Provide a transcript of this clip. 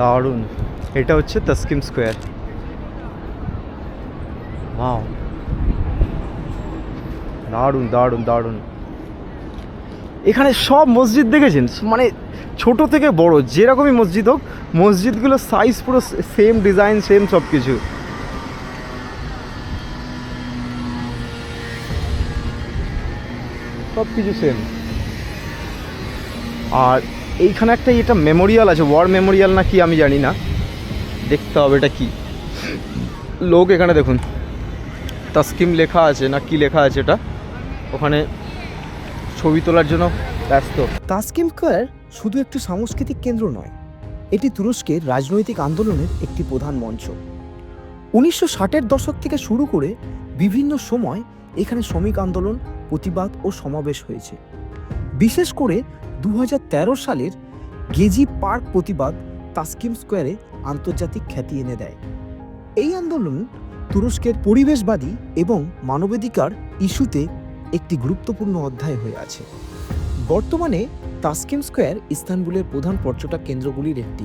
দারুণ। এটা হচ্ছে তস্কিম স্কোয়ার। ওয়াও। দারুণ দারুণ দারুণ। এখানে সব মসজিদ দেখেছেন? মানে ছোট থেকে বড়, যেরকমই মসজিদ হোক মসজিদগুলোর সাইজ পুরো সেম ডিজাইন সেম সব কিছু সব কিছু সেম আর এইখানে একটা এটা মেমোরিয়াল আছে ওয়ার মেমোরিয়াল না কি আমি জানি না। দেখতে হবে এটা কি। লোক এখানে দেখুন, তাস্কিম লেখা আছে না কি লেখা আছে এটা। ওখানে ছবি তোলার জন্য ব্যস্ত। তাসকিম স্কোয়ার শুধু একটি সাংস্কৃতিক কেন্দ্র নয়, এটি তুরস্কের রাজনৈতিক আন্দোলনের একটি প্রধান মঞ্চ। উনিশশো ষাটের দশক থেকে শুরু করে বিভিন্ন সময় এখানে শ্রমিক আন্দোলন, প্রতিবাদ ও সমাবেশ হয়েছে। বিশেষ করে দু হাজার তেরো সালের গেজি পার্ক প্রতিবাদ তাস্কিম স্কোয়ারে আন্তর্জাতিক খ্যাতি এনে দেয়। এই আন্দোলন তুরস্কের পরিবেশবাদী এবং মানবাধিকার ইস্যুতে একটি গুরুত্বপূর্ণ অধ্যায় হয়ে আছে। বর্তমানে তাস্কিম স্কোয়ার ইস্তানবুলের প্রধান পর্যটক কেন্দ্রগুলির একটি।